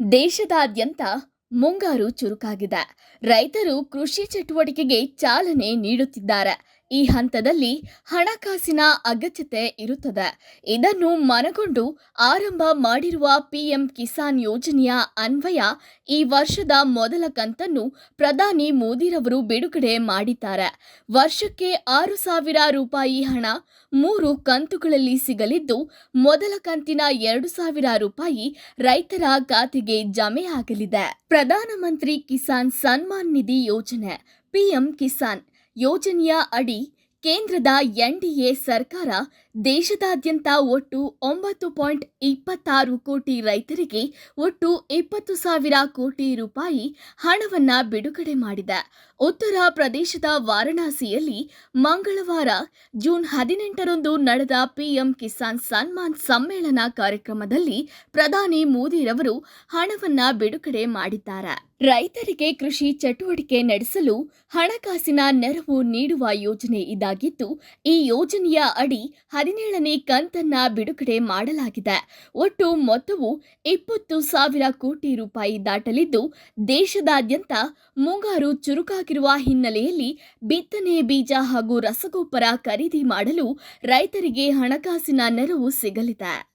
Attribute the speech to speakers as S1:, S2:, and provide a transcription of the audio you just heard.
S1: ದೇಶದಾದ್ಯಂತ ಮುಂಗಾರು ಚುರುಕಾಗಿದೆ. ರೈತರು ಕೃಷಿ ಚಟುವಟಿಕೆಗೆ ಚಾಲನೆ ನೀಡುತ್ತಿದ್ದಾರೆ. ಈ ಹಂತದಲ್ಲಿ ಹಣಕಾಸಿನ ಅಗತ್ಯತೆ ಇರುತ್ತದೆ. ಇದನ್ನು ಮನಗೊಂಡು ಆರಂಭ ಮಾಡಿರುವ ಪಿಎಂ ಕಿಸಾನ್ ಯೋಜನೆಯ ಅನ್ವಯ ಈ ವರ್ಷದ ಮೊದಲ ಕಂತನ್ನು ಪ್ರಧಾನಿ ಮೋದಿರವರು ಬಿಡುಗಡೆ ಮಾಡಿದ್ದಾರೆ. ವರ್ಷಕ್ಕೆ ಆರು ಸಾವಿರ ರೂಪಾಯಿ ಹಣ ಮೂರು ಕಂತುಗಳಲ್ಲಿ ಸಿಗಲಿದ್ದು, ಮೊದಲ ಕಂತಿನ ಎರಡು ಸಾವಿರ ರೂಪಾಯಿ ರೈತರ ಖಾತೆಗೆ ಜಮೆ ಆಗಲಿದೆ. ಪ್ರಧಾನಮಂತ್ರಿ ಕಿಸಾನ್ ಸನ್ಮಾನ್ ನಿಧಿ ಯೋಜನೆ, ಪಿಎಂ ಕಿಸಾನ್ ಯೋಜನೆಯ ಅಡಿ ಕೇಂದ್ರದ ಎನ್ಡಿಎ ಸರ್ಕಾರ ದೇಶದಾದ್ಯಂತ ಒಟ್ಟು ಒಂಬತ್ತು ಪಾಯಿಂಟ್ ಇಪ್ಪತ್ತಾರು ಕೋಟಿ ರೈತರಿಗೆ ಒಟ್ಟು ಇಪ್ಪತ್ತು ಸಾವಿರ ಕೋಟಿ ರೂಪಾಯಿ ಹಣವನ್ನು ಬಿಡುಗಡೆ ಮಾಡಿದೆ. ಉತ್ತರ ಪ್ರದೇಶದ ವಾರಣಾಸಿಯಲ್ಲಿ ಮಂಗಳವಾರ ಜೂನ್ ಹದಿನೆಂಟರಂದು ನಡೆದ ಪಿಎಂ ಕಿಸಾನ್ ಸನ್ಮಾನ್ ಸಮ್ಮೇಳನ ಕಾರ್ಯಕ್ರಮದಲ್ಲಿ ಪ್ರಧಾನಿ ಮೋದಿರವರು ಹಣವನ್ನು ಬಿಡುಗಡೆ ಮಾಡಿದ್ದಾರೆ. ರೈತರಿಗೆ ಕೃಷಿ ಚಟುವಟಿಕೆ ನಡೆಸಲು ಹಣಕಾಸಿನ ನೆರವು ನೀಡುವ ಯೋಜನೆ ಇದಾಗಿದ್ದು, ಈ ಯೋಜನೆಯ ಅಡಿ ಹದಿನೇಳನೇ ಕಂತನ್ನ ಬಿಡುಗಡೆ ಮಾಡಲಾಗಿದೆ. ಒಟ್ಟು ಮೊತ್ತವು ಇಪ್ಪತ್ತು ಸಾವಿರ ಕೋಟಿ ರೂಪಾಯಿ ದಾಟಲಿದ್ದು, ದೇಶದಾದ್ಯಂತ ಮುಂಗಾರು ಚುರುಕಾಗಿರುವ ಹಿನ್ನೆಲೆಯಲ್ಲಿ ಬಿತ್ತನೆ ಬೀಜ ಹಾಗೂ ರಸಗೊಬ್ಬರ ಖರೀದಿ ಮಾಡಲು ರೈತರಿಗೆ ಹಣಕಾಸಿನ ನೆರವು ಸಿಗಲಿದೆ.